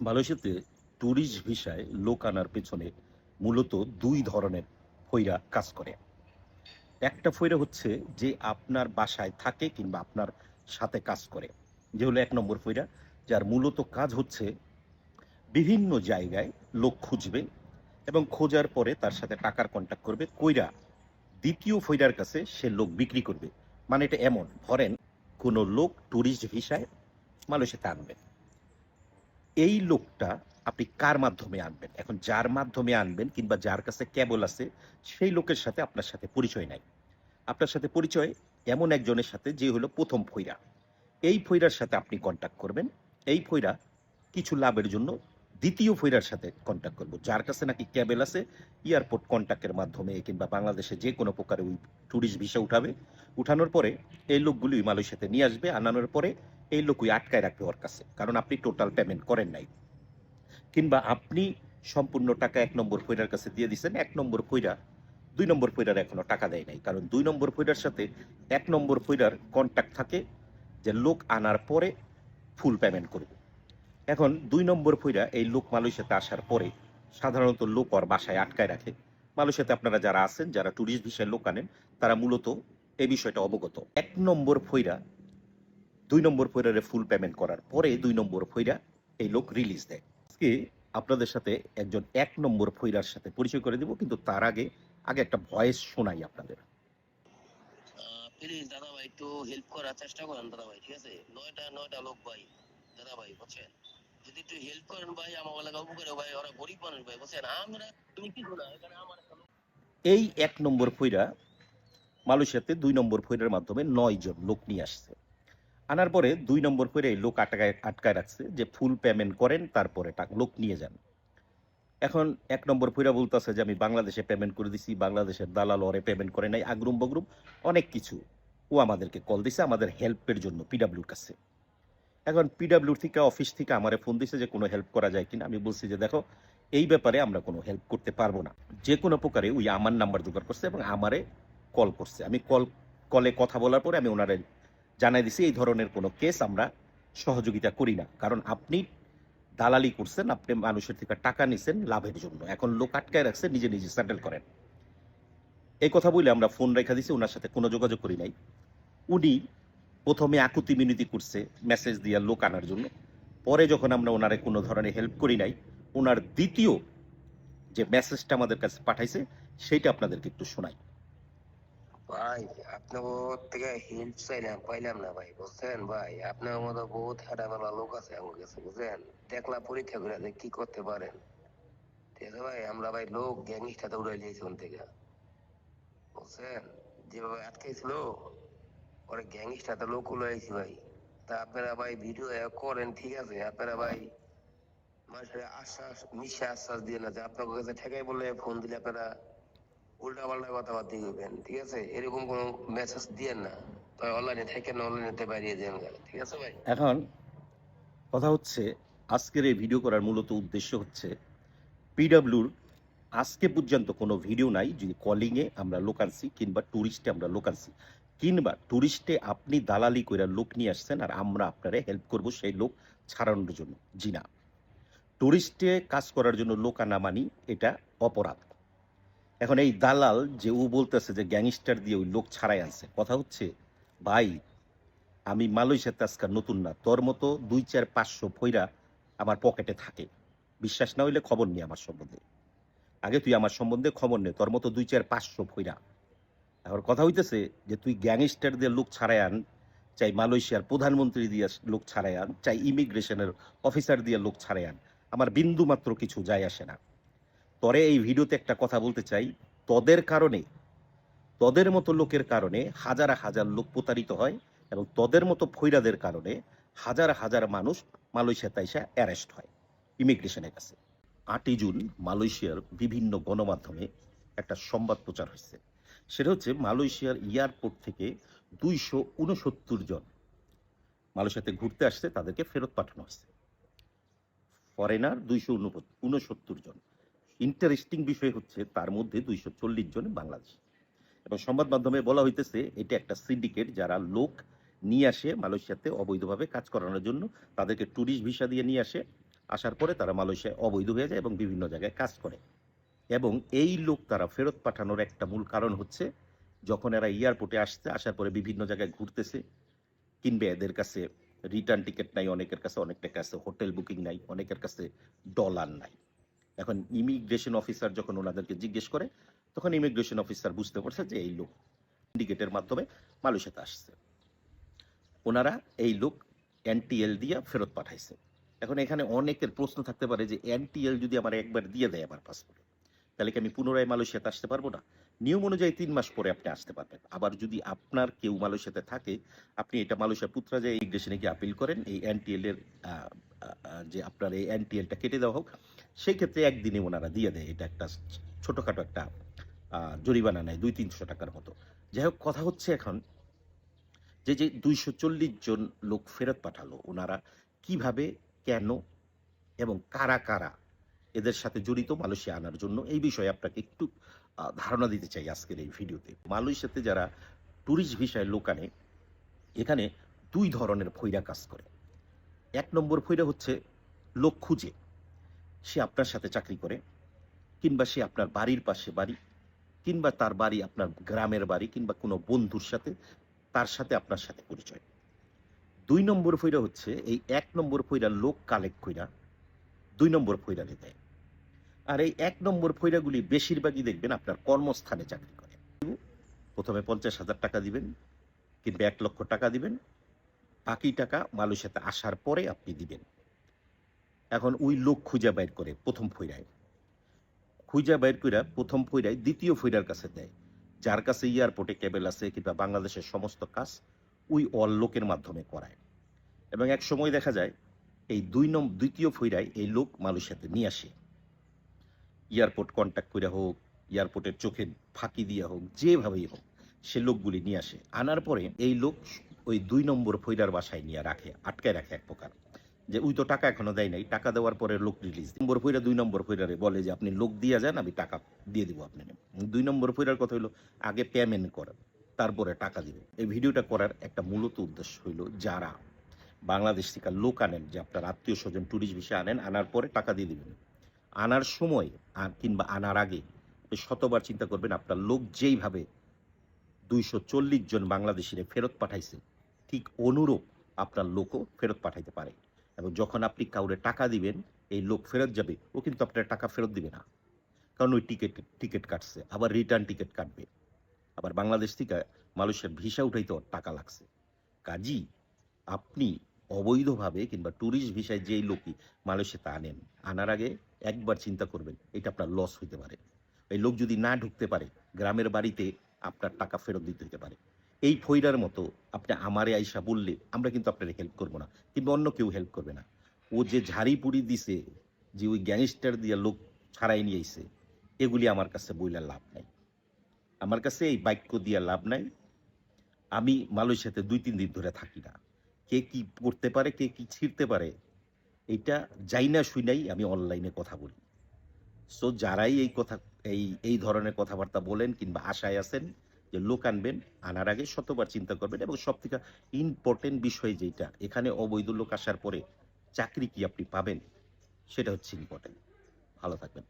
মালয়েশিয়াতে ট্যুরিস্ট ভিসায় লোক আনার পেছনে মূলত দুই ধরনের ফইরা কাজ করে। একটা ফইরা হচ্ছে যে আপনার বাসায় থাকে কিংবা আপনার সাথে কাজ করে। যে হলো এক নম্বর ফইরা, যার মূলত কাজ হচ্ছে বিভিন্ন জায়গায় লোক খুঁজবে এবং খোঁজার পরে তার সাথে টাকার কন্ট্যাক্ট করবে। কইরা দ্বিতীয় ফইরার কাছে সে লোক বিক্রি করবে। মানে এটা এমন, ধরেন কোনো লোক ট্যুরিস্ট ভিসায় মালয়েশিয়াতে আনবেন এই লোকটা আপনি কার মাধ্যমে আনবেন? এখন যার মাধ্যমে আনবেন কিংবা যার কাছে কেবল আছে, সেই লোকের সাথে আপনার সাথে পরিচয় নাই। আপনার সাথে পরিচয় এমন একজনের সাথে যে হলো প্রথম ফৈরা এই ফৈরার সাথে আপনি কন্ট্যাক্ট করবেন। এই ফৈরা কিছু লাভের জন্য দ্বিতীয় ফইরার সাথে কন্ট্যাক্ট করব। যার কাছে নাকি ক্যাবেল আছে এয়ারপোর্ট কন্ট্যাক্টের মাধ্যমে কিংবা বাংলাদেশে যে কোনো প্রকারে ওই ট্যুরিস্ট ভিসা উঠাবে। উঠানোর পরে এই লোকগুলি মালয়েশিয়াতে নিয়ে আসবে, আনানোর পরে এই লোক ওই আটকায় রাখবে ওর কাছে। কারণ আপনি টোটাল পেমেন্ট করেন নাই। কিংবা আপনি সম্পূর্ণ টাকা এক নম্বর ফইরার কাছে দিয়ে দিচ্ছেন এক নম্বর ফইরা দুই নম্বর ফইরার এখনও টাকা দেয় নাই। কারণ দুই নম্বর ফইরার সাথে এক নম্বর ফইরার কন্ট্যাক্ট থাকে যে লোক আনার পরে ফুল পেমেন্ট করবে। এখন দুই নম্বর ফইরা এই লোক মালয়েশিয়াতে আসার পরে সাধারণত লোক ওর বাসায় আটকায় রাখে। মালয়েশিয়াতে আপনারা যারা আছেন, যারা ট্যুরিস্ট ভিসায় লোক আনেন, তারা মূলত এই বিষয়টা অবগত। এক নম্বর ফইরা, দুই নম্বর ফইরারে ফুল পেমেন্ট করার পরে দুই নম্বর ফইরা এই লোক রিলিজ দেয়। আজকে আপনাদের সাথে একজন এক নম্বর ফইরার সাথে পরিচয় করে দিব, কিন্তু তার আগে আগে একটা ভয়েস শোনাই আপনাদের। প্লিজ দাদা ভাই একটু হেল্প করার চেষ্টা করেন দাদা ভাই ঠিক আছে? নয়টা নয়টা লোক ভাই দাদা ভাই বুঝছেন? যদি একটু হেল্প করেন ভাই, আমার এলাকা উপকারে ভাই, ওরা গরিব মানুষ ভাই, বুঝছেন? আমরা তুমি কিছু না এখানে আমার এই এক নম্বর ফইরা মালয়েশিয়াতে দুই নম্বর ফইরার মাধ্যমে নয় জন লোক নিয়ে আসছে। আনার পরে দুই নম্বর ফইরা এই লোক আটকায় আটকায় রাখছে যে ফুল পেমেন্ট করেন, তারপরে টাকা লোক নিয়ে যান। এখন এক নম্বর ফইরা বলতেছে যে, আমি বাংলাদেশে পেমেন্ট করে দিছি, বাংলাদেশের দালাল ওরে পেমেন্ট করে নাই, আগ্রুম বগরুম, অনেক কিছু। ও আমাদেরকে কল দিছে, আমাদের হেল্পের জন্য পিডাব্লিউর কাছে। এখন পিডাব্লিউ থেকে অফিস থেকে আমারে ফোন দিছে যে কোনো হেল্প করা যায় কিনা। আমি বলছি যে, দেখো, এই ব্যাপারে আমরা কোনো হেল্প করতে পারব না। যে কোনো প্রকারে ওই আমার নাম্বার জোগাড় করছে এবং আমারে কল করছে। আমি কল কলে কথা বলার পরে আমি ওনারে জানাই দিছি, এই ধরনের কোনো কেস আমরা সহযোগিতা করি না। কারণ আপনি দালালি করছেন, আপনি মানুষের থেকে টাকা নিছেন লাভের জন্য। এখন লোক আটকায় রাখছে, নিজে নিজে সেটেল করেন। এই কথা বলে আমরা ফোন রেখা দিছি, ওনার সাথে কোনো যোগাযোগ করি নাই। উনি প্রথমে আকুতি মিনতি করছে মেসেজ দিয়া লোক আনার জন্য। পরে যখন আমরা ওনারে কোনো ধরনের হেল্প করি নাই, ওনার দ্বিতীয় যে মেসেজটা আমাদের কাছে পাঠাইছে, সেইটা আপনাদেরকে একটু শোনাই। ভাই, আপনার থেকে হেল্প চাইলাম, পাইলাম না ভাই, বুঝছেন ভাই? আপনার মতো বহুত হাঁটামেলা লোক আছে আমার কাছে, বুঝছেন? দেখলা পরীক্ষা করে যে কি করতে পারেন। ঠিক আছে ভাই, আমরা ভাই লোক গ্যাংস্টাতে উড়াই দিয়েছি ওন থেকে। বুঝছেন? যেভাবে আটকাইছিল পরে গ্যাংস্টাতে লোক উড়াইছি ভাই। তা আপনারা ভাই ভিডিও করেন, ঠিক আছে? আপনারা ভাই মানুষের আশ্বাস মিশে আশ্বাস দিয়ে না, যে আপনার কাছে ঠেকাই বলে ফোন দিলে আপনারা উল্টা পাল্টা কথাবার্তা দিবেন ঠিক আছে? এরকম কোনো মেসেজ দিয়েন না। তাই অনলাইনে থেকে না অনলাইনে বাইরে দেন ঠিক আছে ভাই? এখন কথা হচ্ছে, আজকের এই ভিডিও করার মূলত উদ্দেশ্য হচ্ছে পিডাব্লিউর আজকে পর্যন্ত কোনো ভিডিও নাই, যদি কলিংয়ে আমরা লোক আনছি কিংবা ট্যুরিস্টে আমরা লোক আনছি কিংবা ট্যুরিস্টে আপনি দালালি করে লোক নিয়ে আসছেন আর আমরা আপনারে হেল্প করব সেই লোক ছাড়ানোর জন্য। জি না। ট্যুরিস্টে কাজ করার জন্য লোক আনা মানি এটা অপরাধ। এখন এই দালাল যে ও বলতেছে যে গ্যাংস্টার দিয়ে ওই লোক ছাড়াই আনছে, কথা হচ্ছে, ভাই, আমি মালয়েশিয়াতে আজকাল নতুন না, তোর মতো দুই চার পাঁচশো ফইরা আমার পকেটে থাকে। বিশ্বাস না হইলে খবর নিয়ে আমার সম্বন্ধে। আগে তুই আমার সম্বন্ধে খবর নে, তোর মতো দুই চার পাঁচশো ফইরা। এখন কথা হইতেছে যে তুই গ্যাংস্টার দিয়ে লোক ছাড়াই আন, চাই মালয়েশিয়ার প্রধানমন্ত্রী দিয়ে লোক ছাড়াই আন, চাই ইমিগ্রেশনের অফিসার দিয়ে লোক ছাড়াই আন। আমার বিন্দু মাত্র কিছু যায় আসে না। তরে এই ভিডিওতে একটা কথা বলতে চাই। তোদের কারণে, তোদের মতো লোকের কারণে হাজার হাজার লোক প্রতারিত হয় এবং তদের মতো ফৈরাদের কারণে হাজার হাজার মানুষ মালয়েশিয়া তাইসা অ্যারেস্ট হয় ইমিগ্রেশনের কাছে। আটই জুন মালয়েশিয়ার বিভিন্ন গণমাধ্যমে একটা সংবাদ প্রচার হয়েছে সেটা হচ্ছে মালয়েশিয়ার এয়ারপোর্ট থেকে দুইশো উনসত্তর জন মালয়েশিয়াতে ঘুরতে আসছে, তাদেরকে ফেরত পাঠানো হয়েছে ফরেনার দুইশো উনসত্তর জন। ইন্টারেস্টিং বিষয় হচ্ছে তার মধ্যে দুইশো চল্লিশ জন বাংলাদেশ। এবং সংবাদ মাধ্যমে বলা হইতেছে, এটা একটা সিন্ডিকেট যারা লোক নিয়ে আসে মালয়েশিয়াতে অবৈধভাবে কাজ করানোর জন্য, তাদেরকে ট্যুরিস্ট ভিসা দিয়ে নিয়ে আসে। আসার পরে তারা মালয়েশিয়ায় অবৈধ হয়ে যায় এবং বিভিন্ন জায়গায় কাজ করে। এবং এই লোক তারা ফেরত পাঠানোর একটা মূল কারণ হচ্ছে, যখন এরা এয়ারপোর্টে আসছে, আসার পরে বিভিন্ন জায়গায় ঘুরতেছে, কিনবে এদের কাছে রিটার্ন টিকিট নাই, অনেকের কাছে অনেকের কাছে হোটেল বুকিং নাই, অনেকের কাছে ডলার নাই। এখন ইমিগ্রেশন অফিসার যখন ওনাদেরকে জিজ্ঞেস করে, তখন ইমিগ্রেশন অফিসার বুঝতে পারছে যে এই লোক সিন্ডিকেটের মাধ্যমে মালয়েশিয়াতে আসছে। ওনারা এই লোক এনটিএল দিয়ে ফেরত পাঠাইছে। এখন এখানে অনেকের প্রশ্ন থাকতে পারে যে এনটিএল যদি আমার একবার দিয়ে দেয় আমার পাসপোর্টে তাহলে কি আমি পুনরায় মালয়েশিয়াতে আসতে পারব না? নিয়ম অনুযায়ী তিন মাস পরে আপনি আসতে পারবেন। আবার যদি আপনার কেউ মালয়েশিয়াতে থাকে, আপনি এটা মালয়েশিয়া পুত্রাজয় ইমিগ্রেশনে গিয়ে আপিল করেন। এই এনটিএল এর যে আপনার এই এনটিএলটা কেটে দেওয়া হোক, সেই ক্ষেত্রে একদিনে ওনারা দিয়ে দেয় এটা একটা ছোটোখাটো একটা জরিমানা নেয় দুই তিনশো টাকার মতো। যাই হোক, কথা হচ্ছে এখন যে যে দুইশো চল্লিশ জন লোক ফেরত পাঠালো, ওনারা কীভাবে, কেন এবং কারা কারা এদের সাথে জড়িত মালয়েশিয়া আনার জন্য। এই বিষয়ে আপনাকে একটু ধারণা দিতে চাই আজকের এই ভিডিওতে। মালয়েশিয়াতে যারা ট্যুরিস্ট ভিসায় লোক আনে, এখানে দুই ধরনের ফৈরা কাজ করে। এক নম্বর ফৈরা হচ্ছে লোক খুঁজে। সে আপনার সাথে চাকরি করে, কিংবা সে আপনার বাড়ির পাশে বাড়ি, কিংবা তার বাড়ি আপনার গ্রামের বাড়ি, কিংবা কোনো বন্ধুর সাথে, তার সাথে আপনার সাথে পরিচয়। দুই নম্বর ফৈরা হচ্ছে, এই এক নম্বর ফৈরা লোক কালেক্ট কইরা, দুই নম্বর ফৈরারে দেয়। আর এই এক নম্বর ফৈরাগুলি বেশিরভাগই দেখবেন আপনার কর্মস্থানে চাকরি করে। প্রথমে পঞ্চাশ হাজার টাকা দিবেন, কিংবা এক লক্ষ টাকা দিবেন। বাকি টাকা মালয়েশিয়াতে আসার পরে আপনি দিবেন। এখন ওই লোক খুঁজে বাইর করে প্রথম ফৈরায়। খুঁজা বাইর কইরা প্রথম ফৈরায় দ্বিতীয় ফৈরার কাছে দেয়। যার কাছে এয়ারপোর্টে কেবল আছে কিংবা বাংলাদেশের সমস্ত কাজ ওই অল লোকের মাধ্যমে করায়। এবং এক সময় দেখা যায়, এই দুই নম, দ্বিতীয় ফৈরায় এই লোক মালয়েশিয়াতে নিয়ে আসে। এয়ারপোর্ট কন্ট্যাক্ট করে হোক এয়ারপোর্টের চোখে ফাঁকি দিয়া হোক, যেভাবেই হোক, সে লোকগুলি নিয়ে আসে। আনার পরে এই লোক ওই দুই নম্বর ফৈরার বাসায় নিয়ে রাখে, আটকায় রাখে এক প্রকার। যে ওই তো টাকা এখনও দেয় নাই, টাকা দেওয়ার পরে লোক রিলিজ নম্বর ফৈরা দুই নম্বর ফৈরারে বলে যে, আপনি লোক দিয়ে যান, আমি টাকা দিয়ে দিব আপনি দুই নম্বর ফৈরার কথা হলো আগে পেমেন্ট করেন তারপরে টাকা দিবে। এই ভিডিওটা করার একটা মূলত উদ্দেশ্য হইল যারা বাংলাদেশ থেকে লোক আনেন, যে আপনার আত্মীয় স্বজন ট্যুরিস্ট ভিসা আনেন, আনার পরে টাকা দিয়ে দিবেন। আনার সময় আর কিংবা আনার আগে শতবার চিন্তা করবেন, আপনার লোক যেইভাবে দুইশো চল্লিশ জন বাংলাদেশিরে ফেরত পাঠাইছে, ঠিক অনুরূপ আপনার লোকও ফেরত পাঠাইতে পারে। এবং যখন আপনি কাউরে টাকা দিবেন, এই লোক ফেরত যাবে, ও কিন্তু আপনার টাকা ফেরত দিবে না। কারণ ওই টিকিট টিকিট কাটছে, আবার রিটার্ন টিকিট কাটবে। আবার বাংলাদেশ থেকে মানুষের ভিসা উঠাইতে টাকা লাগছে। কাজী, আপনি অবৈধভাবে কিংবা ট্যুরিস্ট ভিসায় যেই লোকই মালয়েশিয়াতে আনেন, আনার আগে একবার চিন্তা করবেন, এটা আপনার লস হইতে পারে। এই লোক যদি না ঢুকতে পারে, গ্রামের বাড়িতে আপনার টাকা ফেরত দিতে হতে পারে। এই ফইরার মতো আপনি আমারে আইসা বললে আমরা কিন্তু আপনার হেল্প করব না, কিংবা অন্য কেউ হেল্প করবে না। ও যে ঝাড়ি পুড়ি দিছে, যে ওই গ্যাংস্টার দিয়ে লোক ছাড়াই নিয়ে আইছে, এগুলি আমার কাছে বইলা লাভ নাই। আমার কাছে এই বাক্য দিয়া লাভ নাই। আমি মালয়েশিয়াতে দুই তিন দিন ধরে থাকি না। কে কি করতে পারে, কে কি ছিঁড়তে পারে এটা যাই না শুই নাই, আমি অনলাইনে কথা বলি। সো যারাই এই কথা, এই এই ধরনের কথাবার্তা বলেন কিংবা আশায় আছেন যে লোক আনবেন, আনার আগে শতবার চিন্তা করবেন এবং সব থেকে ইম্পর্টেন্ট বিষয় যেটা এখানে অবৈধ লোক আসার পরে চাকরি কি আপনি পাবেন, সেটা হচ্ছে ইম্পর্টেন্ট ভালো থাকবেন।